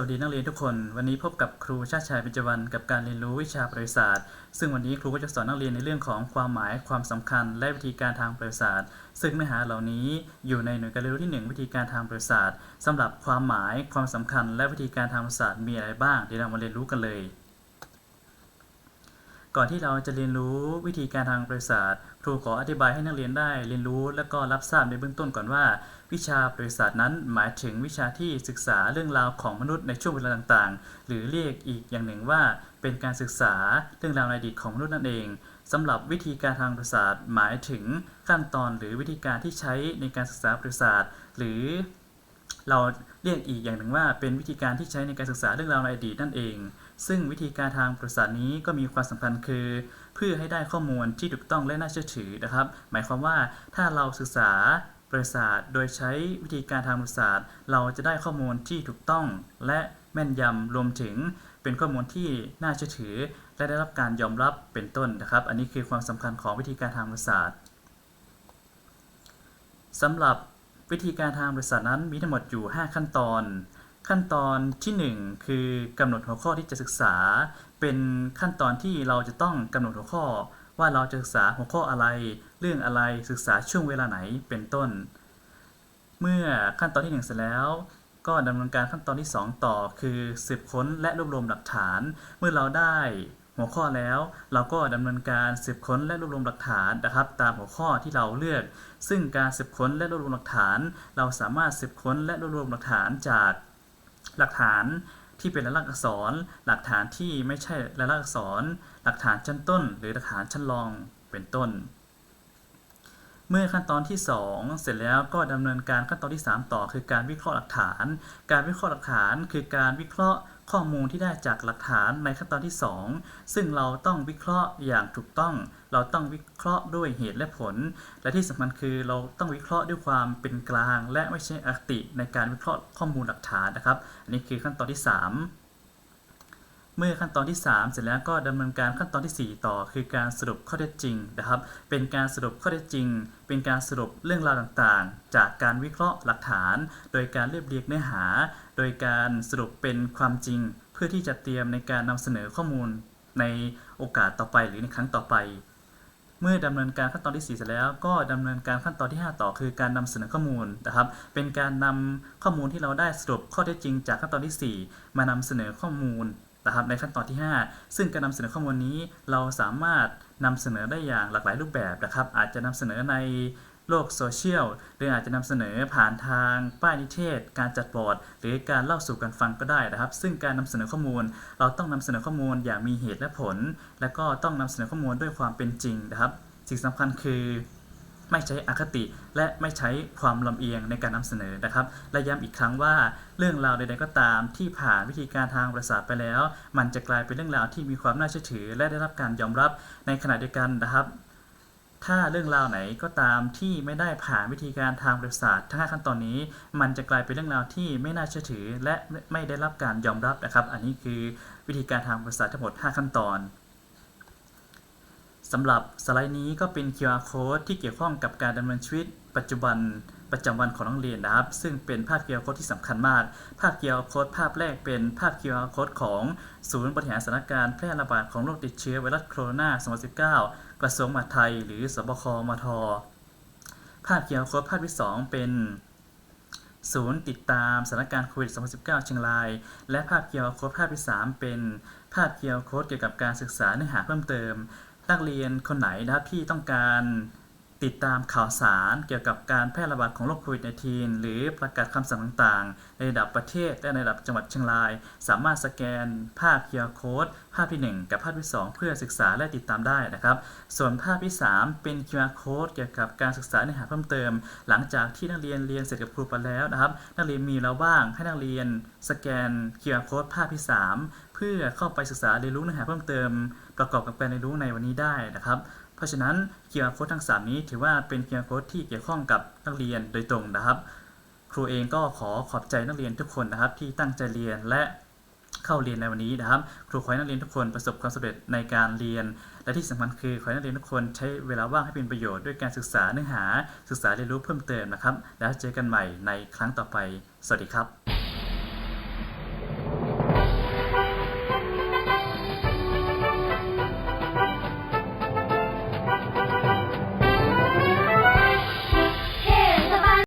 วัสดีนักเรียนทุกคน วันนี้พบกับครูชาติชายปิจวันกับการเรียนรู้วิชาประวัติศาสตร์ ซึ่งวันนี้ครูก็จะสอนนักเรียนในเรื่องของความหมายความสำคัญ และวิธีการทางประวัติศาสตร์ ซึ่งเนื้อหาเหล่านี้อยู่ในหน่วยการเรียนรู้ที่ 1 วิธีการทางประวัติศาสตร์สำหรับความหมายความสำคัญ และวิธีการทางประวัติศาสตร์มีอะไรบ้างเดี๋ยวเรามาเรียนรู้กันเลย ก่อนที่เราจะเรียนรู้วิธีการทางประวัติศาสตร์ ครูขออธิบายให้นักเรียนได้เรียนรู้และก็รับทราบในเบื้องต้นก่อนว่า วิชาประวัติศาสตร์นั้นหมายถึงวิชาที่ศึกษาเรื่องราวของมนุษย์ในช่วงเวลาต่างๆ หรือเรียกอีกอย่างหนึ่งว่า เป็นการศึกษาเรื่องราวในอดีตของมนุษย์นั่นเองสำหรับวิธีการทางประวัติศาสตร์ หมายถึงขั้นตอนหรือวิธีการที่ใช้ในการศึกษาประวัติศาสตร์ หรือ เราเรียกอีกอย่างหนึ่งว่าเป็นวิธีการที่ใช้ในการศึกษาเรื่องราวในอดีตนั่นเอง ซึ่งวิธีการทางประวัติศาสตร์นี้ก็มีความสำคัญคือ เพื่อให้ได้ข้อมูลที่ถูกต้องและน่าเชื่อถือนะครับ หมายความว่าถ้าเราศึกษาประวัติศาสตร์โดยใช้วิธีการทางประวัติศาสตร์ เราจะได้ข้อมูลที่ถูกต้องและแม่นยำรวมถึงเป็นข้อมูลที่น่าเชื่อถือ และได้รับการยอมรับเป็นต้นนะครับ อันนี้คือความสำคัญของวิธีการทางประวัติศาสตร์สำหรับ วิธีการทางบริษัทนั้นมีทั้งหมดอยู่ 5 ขั้นตอน ขั้นตอนทีหนึ่1 คือกำหนดหัวข้อที่จะศึกษา เป็นขั้นตอนที่เราจะต้องกำหนดหัวข้อ ว่าเราจะศึกษาหัวข้ออะไร เรื่องอะไรศึกษาช่วงเวลาไหนเป็นต้น เมื่อขั้นตอนที่ 1 เสร็จแล้วก็ดำเนินการขั้นตอนที่ 2 ต่อ คือสืบค้นและรวบรวมหลักฐาน เมื่อเราได้ หัวข้อแล้ว เราก็ดำเนินการสืบค้นและรวบรวมหลักฐานนะครับ ตามหัวข้อที่เราเลือก ซึ่งการสืบค้นและรวบรวมหลักฐาน เราสามารถสืบค้นและรวบรวมหลักฐานจากหลักฐานที่เป็นลายลักษณ์อักษร หลักฐานที่ไม่ใช่ลายลักษณ์อักษร หลักฐานชั้นต้น หรือหลักฐานชั้นรองเป็นต้น เมื่อขั้นตอนที่ 2 เสร็จแล้วก็ดำเนินการขั้นตอนที่ 3 ต่อ คือการวิเคราะห์หลักฐาน การวิเคราะห์หลักฐานคือการวิเคราะห์ ข้อมูลที่ได้จากหลักฐานในขั้นตอนที่ 2 ซึ่งเราต้องวิเคราะห์อย่างถูกต้อง เราต้องวิเคราะห์ด้วยเหตุและผล และที่สำคัญคือเราต้องวิเคราะห์ด้วยความเป็นกลาง และไม่ใช่อคติในการวิเคราะห์ข้อมูลหลักฐานนะครับ อันนี้คือขั้นตอนที่ 3 เมื่อขั้นตอนที่ 3 เสร็จแล้วก็ดำเนินการขั้นตอนที่ 4 ต่อ คือการสรุปข้อเท็จจริงนะครับ เป็นการสรุปข้อเท็จจริง เป็นการสรุปเรื่องราวต่างๆ จากการวิเคราะห์หลักฐาน โดยการเรียบเรียงเนื้อหา โดยการสรุปเป็นความจริง เพื่อที่จะเตรียมในการนำเสนอข้อมูลในโอกาสต่อไปหรือในครั้งต่อไป เมื่อดำเนินการขั้นตอนที่ 4 เสร็จแล้ว ก็ดำเนินการขั้นตอนที่ 5 ต่อ คือการนำเสนอข้อมูลนะครับ เป็นการนำข้อมูลที่เราได้สรุปข้อเท็จจริง จากขั้นตอนที่ 4 มานำเสนอข้อมูล นะครับในขั้นตอนที่ 5 ซึ่งการนำเสนอข้อมูลนี้เราสามารถนำเสนอได้อย่างหลากหลายรูปแบบนะครับ อาจจะนำเสนอในโลกโซเชียลหรืออาจจะนำเสนอผ่านทางป้ายนิเทศ การจัดบอร์ด หรือการเล่าสู่กันฟังก็ได้นะครับ ซึ่งการนำเสนอข้อมูล เราต้องนำเสนอข้อมูลอย่างมีเหตุและผล และก็ต้องนำเสนอข้อมูลด้วยความเป็นจริงนะครับ สิ่งสำคัญคือ ไม่ใช้อคติและไม่ใช้ความลำเอียงในการนำเสนอนะครับ และย้ำอีกครั้งว่าเรื่องราวใดๆก็ตามที่ผ่านวิธีการทางประสาทไปแล้ว มันจะกลายเป็นเรื่องราวที่มีความน่าเชื่อถือ และได้รับการยอมรับในขณะเดียวกันนะครับ ถ้าเรื่องราวไหนก็ตามที่ไม่ได้ผ่านวิธีการทางประสาททั้ง5ขั้นตอนนี้ มันจะกลายเป็นเรื่องราวที่ไม่น่าเชื่อถือ และไม่ได้รับการยอมรับนะครับ อันนี้คือวิธีการทางประสาททั้งหมด 5 ขั้นตอน สำหรับสไลด์นี้ก็เป็น QR code ที่เกี่ยวข้องกับการดำเนินชีวิต ปัจจุบันประจำวันของนักเรียนนะครับ ซึ่งเป็นภาพ QR code ที่สำคัญมาก ภาพ QR code ภาพแรกเป็นภาพ QR code ของศูนย์บริหารสถานการณ์แพร่ระบาดของโรคติดเชื้อไวรัสโคโรนา 2019 กระทรวงมหาดไทย หรือสบคมท ภาพ QR code ภาพที่ 2 เป็นศูนย์ติดตามสถานการณ์โควิด 2019 เชียงราย และภาพ QR code ภาพที่ 3 เป็นภาพ QR code เกี่ยวกับการศึกษาเนื้อหาเพิ่มเติม นักเรียนคนไหนนะครับที่ต้องการติดตามข่าวสารเกี่ยวกับการแพร่ระบาดของโรคโควิด -19 หรือประกาศคำสั่งต่างๆ ในระดับประเทศและในระดับจังหวัดเชียงราย สามารถสแกนภาพ QR code ภาพที่ 1 กับภาพที่ 2 เพื่อศึกษาและติดตามได้นะครับ ส่วนภาพที่ 3 เป็น QR code เกี่ยวกับการศึกษาเนื้อหาเพิ่มเติม หลังจากที่นักเรียนเรียนเสร็จกับครูไปแล้วนะครับ นักเรียนมีแล้วว่างให้นักเรียนสแกน QR code ภาพที่ 3 เพื่อเข้าไปศึกษาเรียนรู้เนื้อหาเพิ่มเติม ประกอบกับการเรียนรู้ในวันนี้ได้นะครับ เพราะฉะนั้น QR code ทั้ง 3 นี้ถือว่าเป็น QR code ที่เกี่ยวข้องกับนักเรียนโดยตรงนะครับ ครูเองก็ขอขอบใจนักเรียนทุกคนนะครับ ที่ตั้งใจเรียนและเข้าเรียนในวันนี้นะครับ ครูขอให้นักเรียนทุกคนประสบความสำเร็จในการเรียน และที่สำคัญคือขอให้นักเรียนทุกคนใช้เวลาว่างให้เป็นประโยชน์ด้วยการศึกษาเนื้อหา ศึกษาเรียนรู้เพิ่มเติมนะครับ แล้วเจอกันใหม่ในครั้งต่อไป สวัสดีครับ